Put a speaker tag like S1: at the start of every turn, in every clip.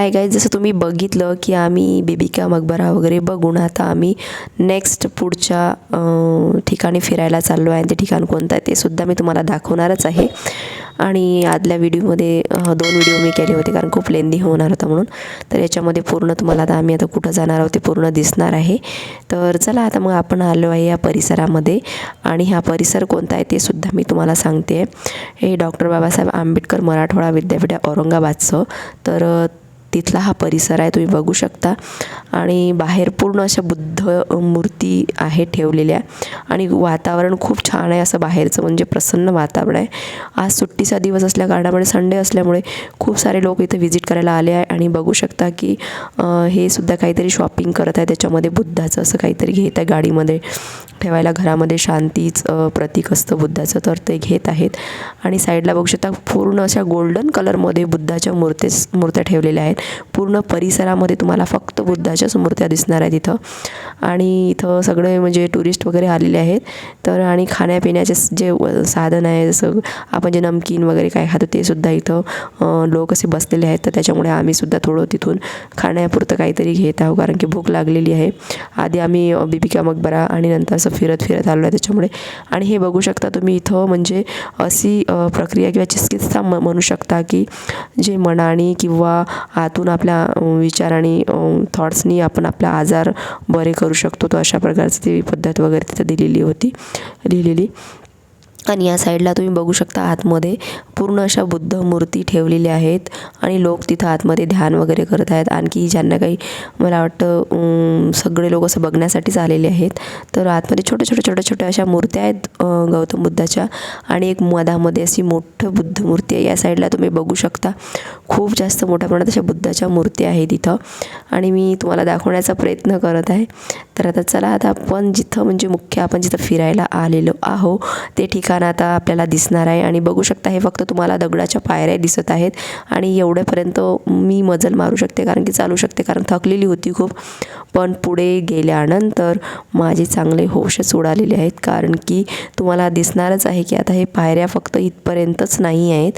S1: काय काय जसं तुम्ही बघितलं की आम्ही बेबिका मकबरा वगैरे बघून आता आम्ही नेक्स्ट पुढच्या ठिकाणी फिरायला चाललो आहे आणि ते ठिकाण कोणतं आहे ते सुद्धा मी तुम्हाला दाखवणारच आहे. आणि आदल्या व्हिडिओमध्ये दोन व्हिडिओ मी केले होते कारण खूप लेंदी होणार होता म्हणून. तर याच्यामध्ये पूर्ण तुम्हाला आता आम्ही आता कुठं जाणार आहोत ते पूर्ण दिसणार आहे. तर चला आता मग आपण आलो आहे या परिसरामध्ये. आणि हा परिसर कोणता आहे ते सुद्धा मी तुम्हाला सांगते. हे डॉक्टर बाबासाहेब आंबेडकर मराठवाडा विद्यापीठ आहे औरंगाबादचं. तर तिथला हा परिसर आहे तुम्ही बघू शकता. आणि बाहेर पूर्ण अशा बुद्ध मूर्ती आहे ठेवलेल्या. आणि वातावरण खूप छान आहे असं बाहेरचं म्हणजे प्रसन्न वातावरण आहे. आज सुट्टीचा दिवस असल्या कारणामुळे संडे असल्यामुळे खूप सारे लोक इथे व्हिजिट करायला आले आहे. आणि बघू शकता की हे सुद्धा काहीतरी शॉपिंग करत आहे. त्याच्यामध्ये बुद्धाचं असं काहीतरी घेत आहे गाडीमध्ये. ठेवायला घरामध्ये शांतीच प्रतीक असतं बुद्धाचं तर ते घेत आहेत. आणि साईडला बघू शकता पूर्ण अशा गोल्डन कलरमध्ये बुद्धाच्या मूर्तीस मूर्त्या ठेवलेल्या आहेत. पूर्ण परिसरामध्ये तुम्हाला फक्त बुद्धाच्याच मूर्त्या दिसणार आहेत इथं. आणि इथं सगळे म्हणजे टुरिस्ट वगैरे आलेले आहेत. तर आणि खाण्यापिण्याचे जे व- साधन आहे जसं आपण जे नमकीन वगैरे काय खातो ते सुद्धा इथं लोक असे बसलेले आहेत. तर त्याच्यामुळे आम्ही सुद्धा थोडं तिथून खाण्यापुरतं काहीतरी घेत आहोत कारण की भूक लागलेली आहे. आधी आम्ही बिबिका मकबरा आणि नंतर असं फिरत फिरत आलो आहे त्याच्यामुळे. आणि हे बघू शकता तुम्ही इथं म्हणजे अशी प्रक्रिया किंवा चिकित्सा म म्हणू शकता की जे मनाने किंवा त्यातून आपल्या विचार आणि थॉट्सनी आपण आपला आजार बरे करू शकतो. तो अशा प्रकारची ती पद्धत वगैरे तिथं दिलेली होती लिहिलेली आणि या साईडला तुम्ही बघू शकता आतमध्ये पूर्ण अशा बुद्ध मूर्ती ठेवलेल्या आहेत आणि लोक तिथं आतमध्ये ध्यान वगैरे करत आहेत. आणखी ज्यांना काही मला वाटतं सगळे लोक असं बघण्यासाठीच आलेले आहेत. तर आतमध्ये छोट्या छोट्या छोट्या छोट्या अशा मूर्त्या आहेत गौतम बुद्धाच्या. आणि एक मधामध्ये अशी मोठं बुद्ध मूर्ती आहे. या साईडला तुम्ही बघू शकता खूप जास्त मोठ्या प्रमाणात अशा बुद्धाच्या मूर्ती आहेत इथं. आणि मी तुम्हाला दाखवण्याचा प्रयत्न करत आहे. तर आता चला आता आपण जिथं म्हणजे मुख्य आपण जिथं फिरायला आलेलो आहो ते ठिकाण आता आपल्याला दिसणार आहे आणि बघू शकता हे फक्त तुम्हाला दगडाच्या पायऱ्या दिसत आहेत आणि एवढ्यापर्यंत मी मजल मारू शकते कारण की चालू शकते कारण थकलेली होती खूप. पण पुढे गेल्यानंतर माझे चांगले होशच उडालेले आहेत कारण की तुम्हाला दिसणारच आहे की आता हे पायऱ्या फक्त इथपर्यंतच नाही आहेत.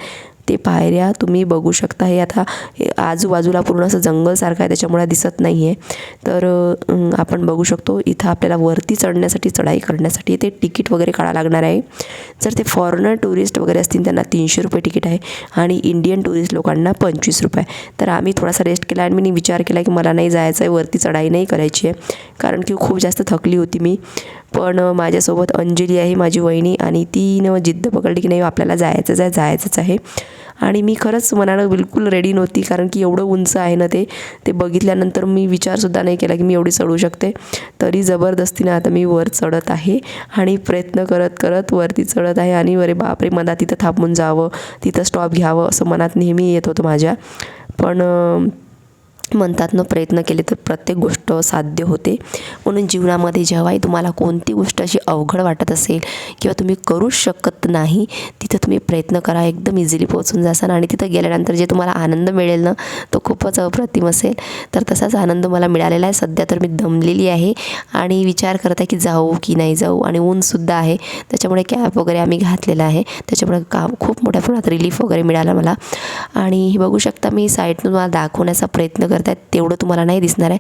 S1: ते पायऱ्या तुम्ही बघू शकता. हे आता हे आजूबाजूला पूर्ण असं जंगलसारखं आहे त्याच्यामुळे दिसत नाही आहे तर आपण बघू शकतो इथं आपल्याला वरती चढण्यासाठी चढाई करण्यासाठी ते तिकीट वगैरे काढावं लागणार आहे. जर ते फॉरेनर टुरिस्ट वगैरे असतील त्यांना तीनशे रुपये तिकीट आहे आणि इंडियन टुरिस्ट लोकांना पंचवीस रुपये. तर आम्ही थोडासा रेस्ट केला आणि मी विचार केला की मला नाही जायचं आहे वरती चढाई नाही करायची आहे. कारण की खूप जास्त थकली होती मी. पण माझ्यासोबत अंजली आहे माझी वहिनी आणि तिनं जिद्द पकडली की नाही आपल्याला जायचंच आहे जायचंच आहे. आणि मी खरंच मनानं बिलकुल रेडी नव्हती कारण की एवढं उंच आहे ना ते ते बघितल्यानंतर मी विचारसुद्धा नाही केला की मी एवढी चढू शकते. तरी जबरदस्तीनं आता मी वर चढत आहे आणि प्रयत्न करत करत वरती चढत आहे आणि अरे बापरे मला तिथं थांबून जावं तिथं स्टॉप घ्यावं असं मनात नेहमी येत होतं माझ्या. पण म्हणतात ना प्रयत्न केले तर प्रत्येक गोष्ट साध्य होते. म्हणून जीवनामध्ये जेव्हाही तुम्हाला कोणती गोष्ट अशी अवघड वाटत असेल किंवा तुम्ही करूच शकत नाही तिथं तुम्ही प्रयत्न करा एकदम इझिली पोहोचून जासाल आणि तिथं गेल्यानंतर जे तुम्हाला आनंद मिळेल ना तो खूपच अप्रतिम असेल. तर तसाच आनंद मला मिळालेला आहे. सध्या तर मी दमलेली आहे आणि विचार करत आहे की जाऊ की नाही जाऊ. आणि ऊनसुद्धा आहे. त्याच्यामुळे कॅप वगैरे आम्ही घातलेला आहे. त्याच्यामुळे काम खूप मोठ्या प्रमाणात रिलीफ वगैरे मिळाला मला. आणि हे बघू शकता मी साईडनं तुम्हाला दाखवण्याचा प्रयत्न करतायत तेवढं तुम्हाला नाही दिसणार आहे.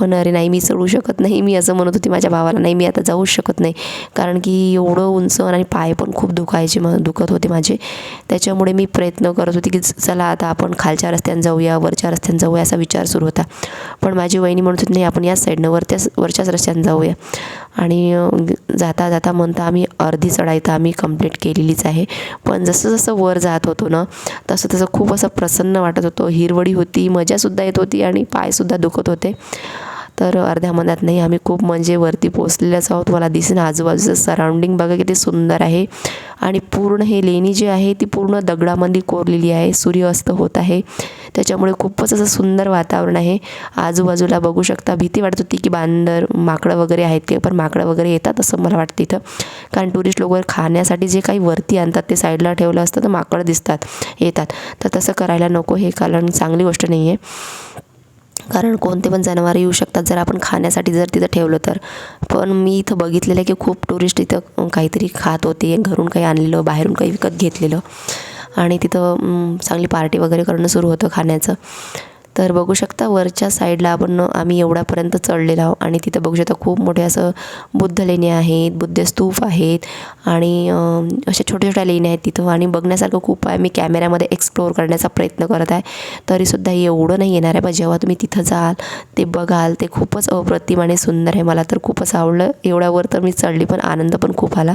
S1: पण अरे नाही मी चढू शकत नाही. मी असं म्हणत होती माझ्या भावाला नाही मी आता जाऊच शकत नाही. कारण की एवढं उंच आणि पाय पण खूप दुखायचे म दुखत होते माझे. त्याच्यामुळे मी प्रयत्न करत होती की चला आता आपण खालच्या रस्त्यानं जाऊया वरच्या रस्त्यानं जाऊया असा विचार सुरू होता. पण माझी वहिनी म्हणत होती नाही आपण याच साईडनं वरच्याच वरच्याच रस्त्यानं जाऊया. आणि जाता जाता म्हणता आम्ही अर्धी चढाई तर आम्ही कंप्लीट केलेलीच आहे. पण जसं जसं वर जात होतो ना तसं तसं खूप असं प्रसन्न वाटत होतं. हिरवडी होती मजासुद्धा येत होती आणि पायसुद्धा दुखत होते. तर अर्ध्या मनात नाही आम्ही खूप म्हणजे वरती पोचलेलंच आहोत. मला दिसेन आजूबाजूचं सराउंडिंग बघा किती सुंदर आहे. आणि पूर्ण हे लेणी जी आहे ती पूर्ण दगडामध्ये कोरलेली आहे. सूर्यास्त होत आहे. त्याच्यामुळे खूपच असं सुंदर वातावरण आहे. आजूबाजूला बघू शकता भीती वाटत होती की बांदर माकडं वगैरे आहेत की पण माकडं वगैरे येतात असं मला वाटतं इथं. कारण टुरिस्ट लोक खाण्यासाठी जे काही वरती आणतात ते साईडला ठेवलं असतं तर माकडं दिसतात येतात. तर तसं करायला नको हे कारण चांगली गोष्ट नाही आहे कारण कोणते पण जनावरं येऊ शकतात. जर आपण खाण्यासाठी जर तिथं ठेवलं तर. पण मी इथं बघितलेलं आहे की खूप टुरिस्ट इथं काहीतरी खात होते. घरून काही आणलेलं बाहेरून काही विकत घेतलेलं. आणि तिथं चांगली पार्टी वगैरे करणं सुरू होतं खाण्याचं. तर बघू शकता वरच्या साईडला आपण आम्ही एवढ्यापर्यंत चढलेलो आहोत. आणि तिथं बघू शकता खूप मोठे असं बुद्ध लेणी आहेत बुद्ध स्तूप आहेत. आणि अशा छोट्या छोट्या लेण्या आहेत तिथं. आणि बघण्यासारखं खूप आहे. मी कॅमेऱ्यामध्ये एक्सप्लोअर करण्याचा प्रयत्न करत आहे. तरीसुद्धा एवढं नाही येणार आहे. पण जेव्हा तुम्ही तिथं जाल ते बघाल ते खूपच अप्रतिम आणि सुंदर आहे. मला तर खूपच आवडलं. एवढ्यावर तर मी चढली पण आनंद पण खूप आला.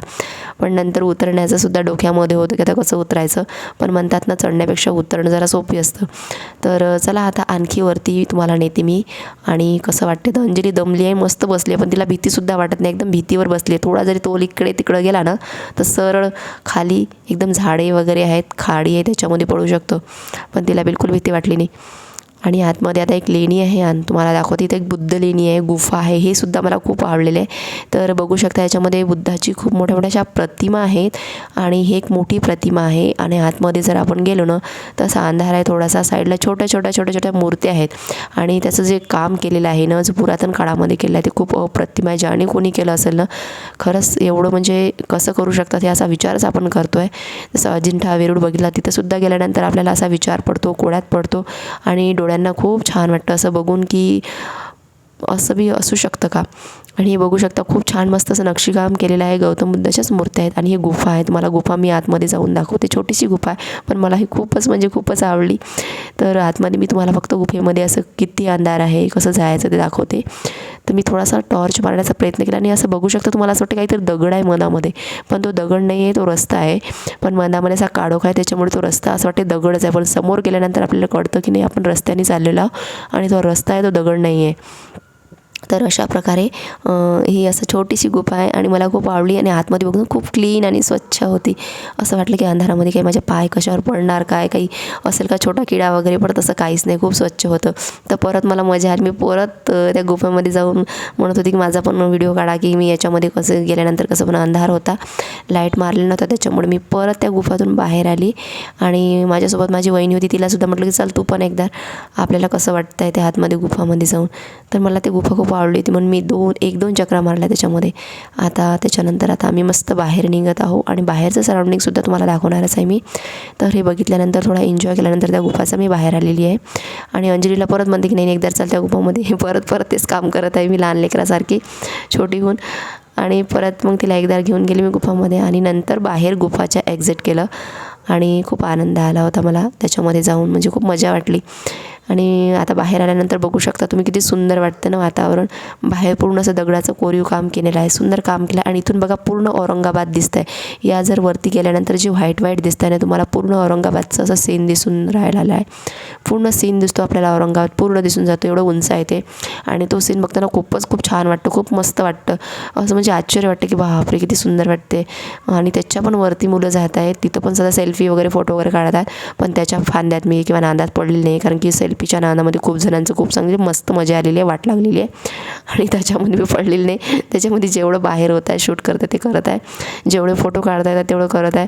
S1: पण नंतर उतरण्याचं सुद्धा डोक्यामध्ये होतं की आता कसं उतरायचं? पण म्हणतात ना चढण्यापेक्षा उतरणं जरा सोपी असतं. तर चला आता आणखी वरती तुम्हाला नेते मी. आणि कसं वाटते तर अंजली दमली आहे मस्त बसली आहे पण तिला भीतीसुद्धा वाटत नाही. एकदम भीतीवर बसली आहे. थोडा जरी तोल इकडे तिकडं गेला ना तर सरळ खाली एकदम झाडे वगैरे आहेत खाडी आहे त्याच्यामध्ये पडू शकतो. पण तिला बिलकुल भीती वाटली नाही. आणि आतमध्ये आता एक लेणी आहे आणि तुम्हाला दाखवते इथे एक बुद्ध लेणी आहे गुफा आहे हे सुद्धा मला खूप आवडलेलं आहे. तर बघू शकता याच्यामध्ये बुद्धाची खूप मोठ्या मोठ्या अशा प्रतिमा आहेत आणि ही एक मोठी प्रतिमा आहे. आणि आतमध्ये जर आपण गेलो ना तर असा अंधार आहे थोडासा साईडला छोट्या छोट्या छोट्या छोट्या मूर्त्या आहेत. आणि त्याचं जे काम केलेलं आहे ना जो पुरातन काळामध्ये केलं आहे ते खूप अप्रतिम आहे. ज्याने कोणी केलं असेल ना खरंच एवढं म्हणजे कसं करू शकतात हे असा विचारच आपण करतो आहे जसं अजिंठा वेरूळ बघितला तिथंसुद्धा गेल्यानंतर आपल्याला असा विचार पडतो कोळ्यात पडतो. आणि डोळ्यांना खूप छान वाटतं. असं बघून की असं बी असू शकतं का? आणि हे बघू शकता खूप छान मस्त असं नक्षीकाम केलेलं आहे गौतम बुद्धाच्याच मूर्त्या आहेत. आणि हे गुफा आहेत. मला गुफा मी आतमध्ये जाऊन दाखवते. छोटीशी गुफा आहे पण मला ही खूपच म्हणजे खूपच आवडली. तर आतमध्ये मी तुम्हाला फक्त गुफेमध्ये असं किती अंधार आहे कसं जायचं ते दाखवते. तर मी थोडासा टॉर्च मारण्याचा प्रयत्न केला आणि असं बघू शकता तुम्हाला असं वाटतं काहीतरी दगड आहे मनामध्ये. पण तो दगड नाही आहे तो रस्ता आहे. पण मनामध्ये असा काढोख आहे त्याच्यामुळे तो रस्ता असं वाटते दगडच आहे. पण समोर गेल्यानंतर आपल्याला कळतं की नाही आपण रस्त्याने चाललेलो आहोत आणि तो रस्ता आहे तो दगड नाही आहे. तर अशा प्रकारे ही असं छोटीशी गुफा आहे आणि मला खूप आवडली आणि आतमध्ये बघून खूप क्लीन आणि स्वच्छ होती. असं वाटलं की अंधारामध्ये काही माझे पाय कशावर पडणार काय काही असेल का? छोटा किडा वगैरे पण तसं काहीच नाही. खूप स्वच्छ होतं. तर परत मला मजा आली. मी परत त्या गुफेमध्ये जाऊन म्हणत होती की माझा पण व्हिडिओ काढा की मी याच्यामध्ये कसं गेल्यानंतर कसं पण अंधार होता. लाइट मारलेला नव्हता त्याच्यामुळे मी परत त्या गुफातून बाहेर आली आणि माझ्यासोबत माझी वहिनी होती. तिलासुद्धा म्हटलं की चल तू पण एकदा आपल्याला कसं वाटतं आहे त्या आतमध्ये गुफामध्ये जाऊन. तर मला ते गुफा खूप आवडली होती म्हणून मी दोन एक दोन चक्रा मारल्या त्याच्यामध्ये. आता त्याच्यानंतर आता आम्ही मस्त बाहेर निघत आहो आणि बाहेरचं सराउंडिंगसुद्धा तुम्हाला दाखवणारच आहे मी. तर हे बघितल्यानंतर थोडा एन्जॉय केल्यानंतर त्या गुफाचा मी बाहेर आलेली आहे. आणि अंजलीला परत म्हणते की नाही नाही, एकदा चाल त्या गुफामध्ये. परत परत तेच काम करत आहे मी लहान लेकरासारखी छोटी होऊन. आणि परत मग तिला एकदा घेऊन गेली मी गुफामध्ये आणि नंतर बाहेर गुफाच्या एक्झिट केलं. आणि खूप आनंद आला होता मला त्याच्यामध्ये जाऊन म्हणजे खूप मजा वाटली. आणि आता बाहेर आल्यानंतर बघू शकता तुम्ही किती सुंदर वाटतं ना वातावरण. बाहेर पूर्ण असं दगडाचं कोरीव काम केलेलं आहे. सुंदर काम केलं आहे आणि इथून बघा पूर्ण औरंगाबाद दिसतं आहे या जर वरती गेल्यानंतर जी व्हाईट व्हाईट दिसतं आहे ना तुम्हाला पूर्ण औरंगाबादचं असं सीन दिसून राहिलेला आहे. पूर्ण सीन दिसतो आपल्याला औरंगाबाद. पूर्ण दिसून जातो. एवढं उंच आहे ते. आणि तो सीन बघताना खूपच खूप छान वाटतं. खूप मस्त वाटतं. असं म्हणजे आश्चर्य वाटतं की बापरे किती सुंदर वाटते आणि त्याच्या पण वरती मुलं जात आहेत. तिथं पण सध्या सेल्फी वगैरे फोटो वगैरे काढतात. पण त्याच्या फांद्यात मी किंवा नांदात पडलेली नाही. कारण की रेसिपीच्या नानामध्ये खूप जणांचं खूप चांगली मस्त मजा आलेली आहे वाट लागलेली आहे. आणि त्याच्यामध्ये मी पडलेली नाही. त्याच्यामध्ये जेवढं बाहेर होत आहे शूट करतं ते करत आहे. जेवढे फोटो काढता येतात तेवढं करत आहे.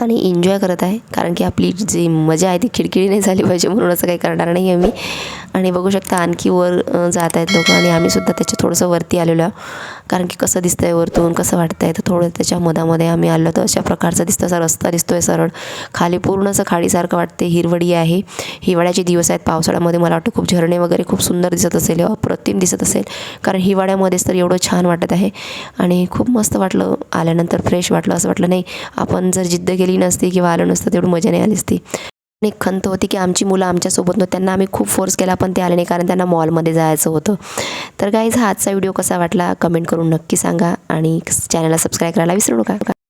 S1: आणि एन्जॉय करत आहे. कारण की आपली जी मजा आहे ती खिडखिडी नाही झाली पाहिजे म्हणून असं काही करणार नाही आहे मी. आणि बघू शकता आणखी वर जात आहेत लोक आणि आम्हीसुद्धा त्याच्या थोडंसं वरती आलेलो आहोत. कारण की कसं दिसतं आहे वरतून कसं वाटतं आहे तर थोडं त्याच्या मधामध्ये आम्ही आलो तर अशा प्रकारचा दिसतं. असा रस्ता दिसतो आहे सरळ. खाली पूर्ण असं खाडीसारखं वाटते हिरवडी आहे. हिवाळ्याचे दिवस आहेत. पावसाळ्यामध्ये मला वाटतं खूप झरणे वगैरे खूप सुंदर दिसत असेल अप्रतिम दिसत असेल. कारण हिवाळ्यामध्येच तर एवढं छान वाटत आहे. आणि खूप मस्त वाटलं. आल्यानंतर फ्रेश वाटलं. असं वाटलं नाही आपण जर जिद्द केली नसती किंवा आलं नसतं तेवढी मजा नाही आली असती. एक खंत होती की आमची मुलं आमच्यासोबत नव्हती. त्यांना आम्ही खूप फोर्स केला पण ते आले नाही कारण त्यांना मॉलमध्ये जायचं होतं. तर काहीच हा आजचा व्हिडिओ कसा वाटला? कमेंट करून नक्की सांगा आणि चॅनलला सबस्क्राईब करायला विसरू नका.